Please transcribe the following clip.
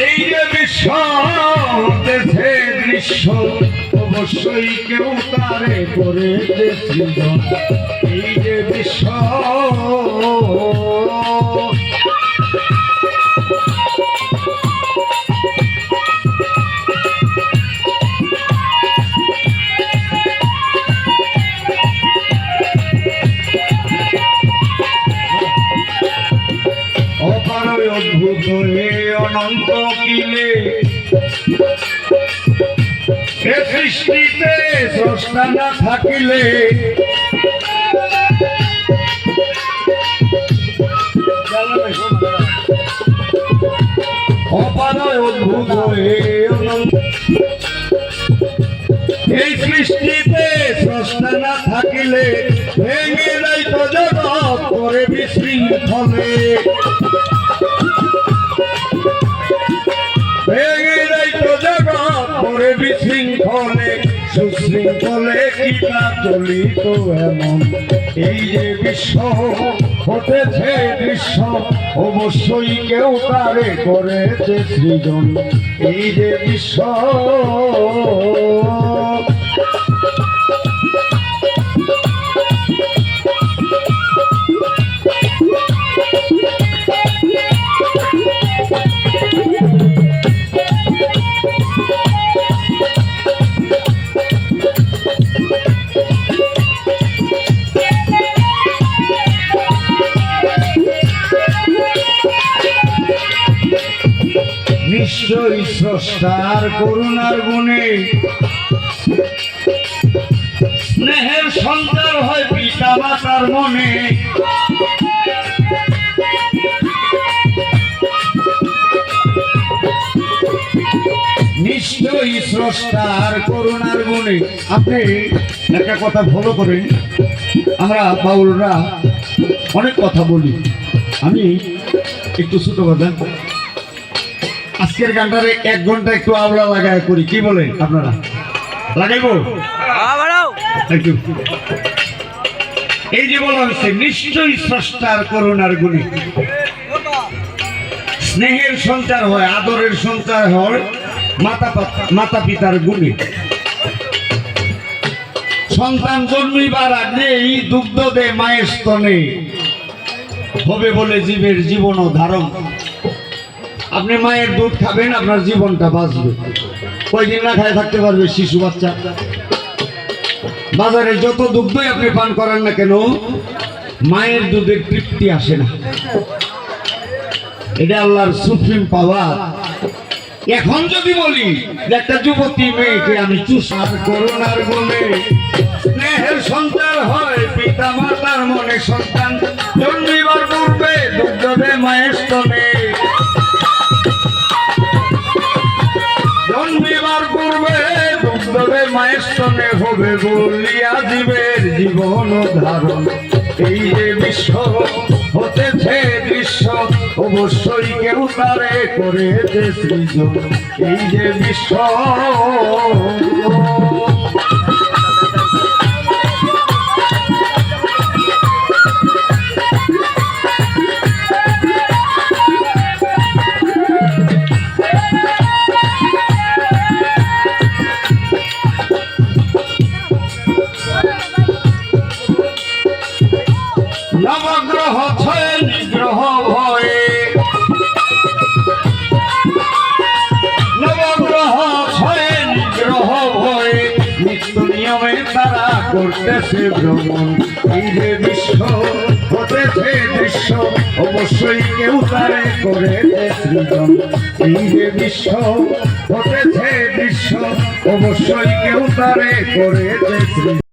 এই যে বিশ্ব দেশে দৃশ্য অবশ্যই কেউ তারে সৃজন এই যে বিশ্ব অদ্ভুত অনন্ত কিলে। এ সৃষ্টিতে স্রষ্টা না থাকিলে। অপারয় অদ্ভুত হে অনন্ত। এই সৃষ্টিতে স্রষ্টা না থাকিলে ভেঙে যাইত জগৎ, করে বিশৃঙ্খলে। সুশৃঙ্খলে কিনা চলিত এমন? এই যে বিশ্ব হতেছে দৃশ্য, অবশ্যই কেউ তারে করেছে সৃজন। এই যে বিশ্ব নিশ্চয়ই স্রষ্টার করুণার গুণে। স্নেহের সঞ্চার হয় পিতা মাতার মনে। নিশ্চয়ই স্রষ্টার করুণার গুণে। আপনি একটা কথা ভালো করেন। আমরা বাউলরা অনেক কথা বলি। আমি একটু ছোট কথা। আজকের গানটারে এক ঘণ্টা একটু আবলা লাগায় করি। কি বলে আপনারা? লাগাইবো? Thank you. এই যে বলা হচ্ছে নিশ্চয়ই স্রষ্টার করুণার গুণী। স্নেহের সঞ্চার হয় আদরের সঞ্চার হয় মাতা পাত- মাতা পিতার গুণী। সন্তান জন্মিবার আগেই দুগ্ধ দে মায়ের স্তনে। হবে বলে জীবের জীবন ও ধারণ। আপনি মায়ের দুধ খাবেন, আপনার জীবনটা বাঁচবে। কয়দিন না খায় থাকতে পারবে শিশু বাচ্চা। বাজারে যত দুগ্ধই আপনি পান করেন না কেন, মায়ের দুধের তৃপ্তি আসে না। এটা আল্লাহর সুপ্রিম পাওয়ার। এখন যদি বলি একটা যুবতী মেয়েকে আমি চুষার করোনার গুণে স্নেহের সন্তান হয় পিতা মাতার মনে সন্তান, জন্মিবার পূর্বে দুগ্ধ মায়ের স্তনে। দুগ্ধবে মায়ের সঙ্গে হবে বলিয়া জীবের জীবন ধারণ। এই যে বিশ্ব হতেছে দৃশ্য, অবশ্যই কেউ তারে করেছে সৃজন। এই যে বিশ্ব তারা করতেছে ভ্রমণ। এই যে বিশ্ব হতেছে দৃশ্য অবশ্যই কেউ তারে করে সৃজন এই যে বিশ্ব হতেছে দৃশ্য অবশ্যই কেউ তারে করে সৃজন